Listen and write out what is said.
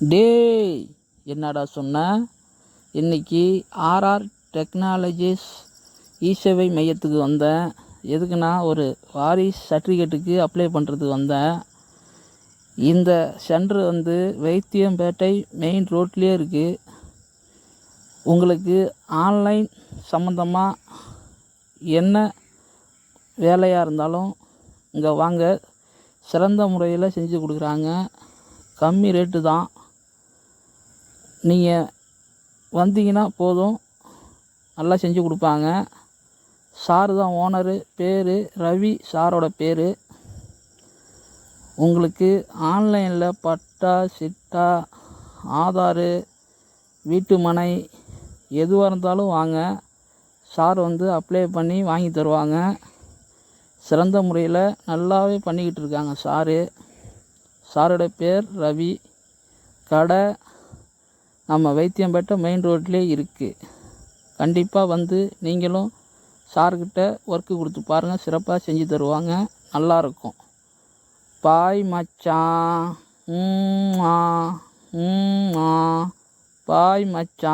டேய் என்னடா சொன்ன? இன்னைக்கு ஆர்ஆர் டெக்னாலஜிஸ் இசேவை மையத்துக்கு வந்தேன். எதுக்குன்னா ஒரு வாரிஸ் சர்டிஃபிகேட்டுக்கு அப்ளை பண்ணுறதுக்கு வந்தேன். இந்த சென்டர் வந்து வைத்தியம்பேட்டை மெயின் ரோட்லேயே இருக்குது உங்களுக்கு ஆன்லைன் சம்மந்தமாக என்ன வேலையாக இருந்தாலும் இங்கே வாங்க. சிறந்த முறையில் செஞ்சு கொடுக்குறாங்க. கம்மி ரேட்டு தான். நீங்கள் வந்தீங்கன்னா போதும். நல்லா செஞ்சு கொடுப்பாங்க. சார் தான் ஓனரு பேர் ரவி சாரோட பேர். உங்களுக்கு ஆன்லைனில் பட்டா சிட்டா ஆதாரு வீட்டு மனை எதுவாக இருந்தாலும் வாங்க. சார் வந்து அப்ளை பண்ணி வாங்கி தருவாங்க. சிறந்த முறையில் நல்லாவே பண்ணிக்கிட்டு இருக்காங்க சாரு. சாரோட பேர் ரவி. கடை நம்ம வைத்தியம்பேட்டை மெயின் ரோட்லேயே இருக்குது கண்டிப்பாக வந்து நீங்களும் சார்கிட்ட ஒர்க்கு கொடுத்து பாருங்கள் சிறப்பாக செஞ்சு தருவாங்க. நல்லாயிருக்கும் பாய் மச்சான். ம் ஆ ம் ஆ பாய் மச்சான்.